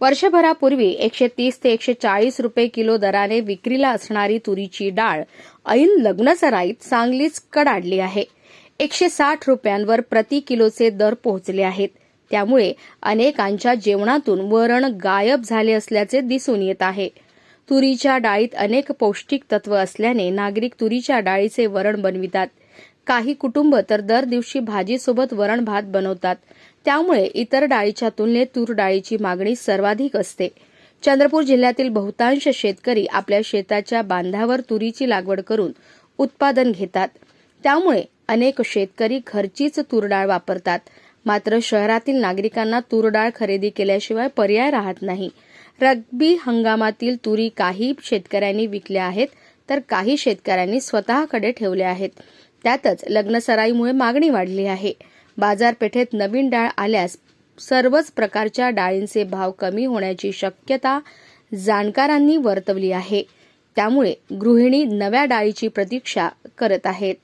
वर्षभरापूर्वी एकशे तीस ते एकशे चाळीस रुपये किलो दराने विक्रीला असणारी तुरीची डाळ ऐन लग्नसराईत चांगलीच कडाडली आहे. एकशे साठ रुपयांवर प्रति किलोचे दर पोहोचले आहेत. त्यामुळे अनेकांच्या जेवणातून वरण गायब झाले असल्याचे दिसून येत आहे. तुरीच्या डाळीत अनेक पौष्टिक तत्व असल्याने नागरिक तुरीच्या डाळीचे वरण बनवितात. काही कुटुंब तर दर दिवशी भाजीसोबत वरण भात बनवतात. त्यामुळे इतर डाळीच्या तुलनेत तूर डाळीची मागणी सर्वाधिक असते. चंद्रपूर जिल्ह्यातील बहुतांश शेतकरी आपल्या शेताच्या बांधावर तुरीची लागवड करून उत्पादन घेतात. त्यामुळे अनेक शेतकरी घरचीच तूरडाळ वापरतात. मात्र शहरातील नागरिकांना तूरडाळ खरेदी केल्याशिवाय पर्याय राहत नाही. रब्बी हंगामातील तुरी काही शेतकऱ्यांनी विकल्या आहेत तर काही शेतकऱ्यांनी स्वतःकडे ठेवल्या आहेत. त्यातच लग्नसराईमुळे मागणी वाढली आहे. बाजारपेठेत नवीन डाळ आल्यास सर्वच प्रकारच्या डाळींचे भाव कमी होण्याची शक्यता जाणकारांनी वर्तवली आहे. त्यामुळे गृहिणी नव्या डाळीची प्रतीक्षा करत आहेत.